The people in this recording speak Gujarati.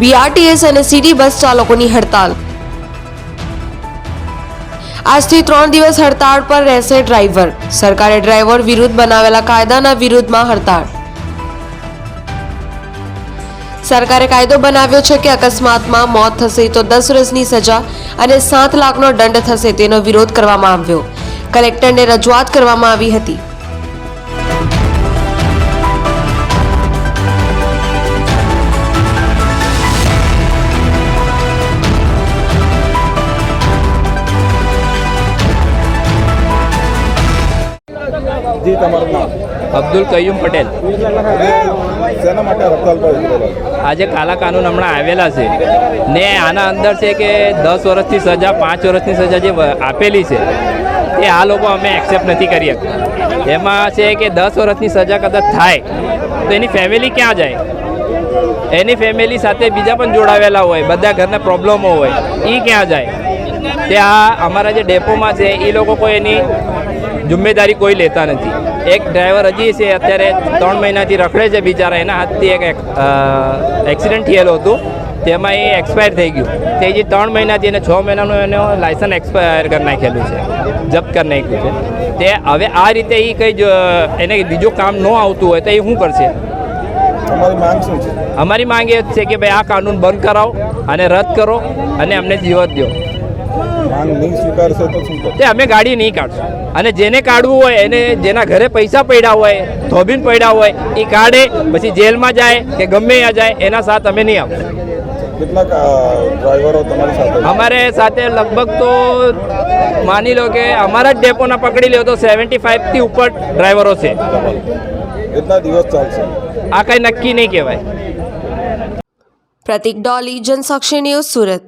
બીઆરટીએસ અને સિટી બસ ચાલકોની હડતાલ. આજથી ત્રણ દિવસ હડતાળ પર રહેશે ડ્રાઈવર. સરકારે ડ્રાઈવર વિરુદ્ધ બનાવેલા કાયદાના વિરુદ્ધમાં હડતાળ. સરકારે કાયદો બનાવ્યો છે કે અકસ્માતમાં મોત થશે તો દસ વર્ષની સજા અને સાત લાખનો દંડ થશે તેનો વિરોધ કરવામાં આવ્યો. કલેક્ટરને રજૂઆત કરવામાં આવી હતી. જી તમારું નામ? અબ્દુલ કયુમ પટેલ. શેના માટે હડતાલ? આજે કાલા કાનૂન હમણાં આવેલા છે. ને આના અંદર છે કે દસ વર્ષથી સજા પાંચ વર્ષની સજા જે આપેલી છે એ આ લોકો અમે એક્સેપ્ટ નથી કરી શકતા. એમાં છે કે દસ વર્ષની સજા કદાચ થાય તો એની ફેમિલી ક્યાં જાય? એની ફેમિલી સાથે બીજા પણ જોડાવેલા હોય બધા ઘરના પ્રોબ્લેમો હોય એ ક્યાં જાય? તે આ અમારા જે ડેપોમાં છે એ લોકો કોઈ એની જિમ્મેદારી કોઈ લેતા નથી. એક ડ્રાઈવર હજી છે અત્યારે ત્રણ મહિનાથી રખડે છે બિચારા. એના હાથથી એક એક્સિડન્ટ થયેલું હતું. તેમાં એ એક્સપાયર થઈ ગયું. તે જે ત્રણ મહિનાથી એને છ મહિનાનું એનો લાયસન્સ એક્સપાયર કરી નાખેલું છે. જપ્ત કરી નાખ્યું છે. તે હવે આ રીતે એ કંઈ એને બીજું કામ ન આવતું હોય તો એ શું કરશે? તમારી માંગ શું છે? અમારી માંગ એ જ છે કે ભાઈ આ કાનૂન બંધ કરાવો અને રદ કરો અને અમને જીવત દો માંગ નહીં સ્વીકારશે તો શું તે અમે ગાડી નહીં કાઢશું. અને જેને કાઢવું હોય એને જેના ઘરે પૈસા પડ્યા હોય ધોબીન પડ્યા હોય એ કાઢે પછી જેલમાં જાય કે ગમે ત્યાં જાય એના સાથ અમે નહીં આવશું કેટલાક ડ્રાઈવરો તમારી સાથે? અમારે સાથે લગભગ તો માની લો કે અમારા જ ડેપોના પકડી લ્યો તો સેવન્ટી ફાઈવથી ઉપર ડ્રાઈવરો છે. કેટલા દિવસ ચાલશે? આ કાંઈ નક્કી નહીં કહેવાય. પ્રતિક ડોલી જનસાક્ષી ન્યૂઝ સુરત.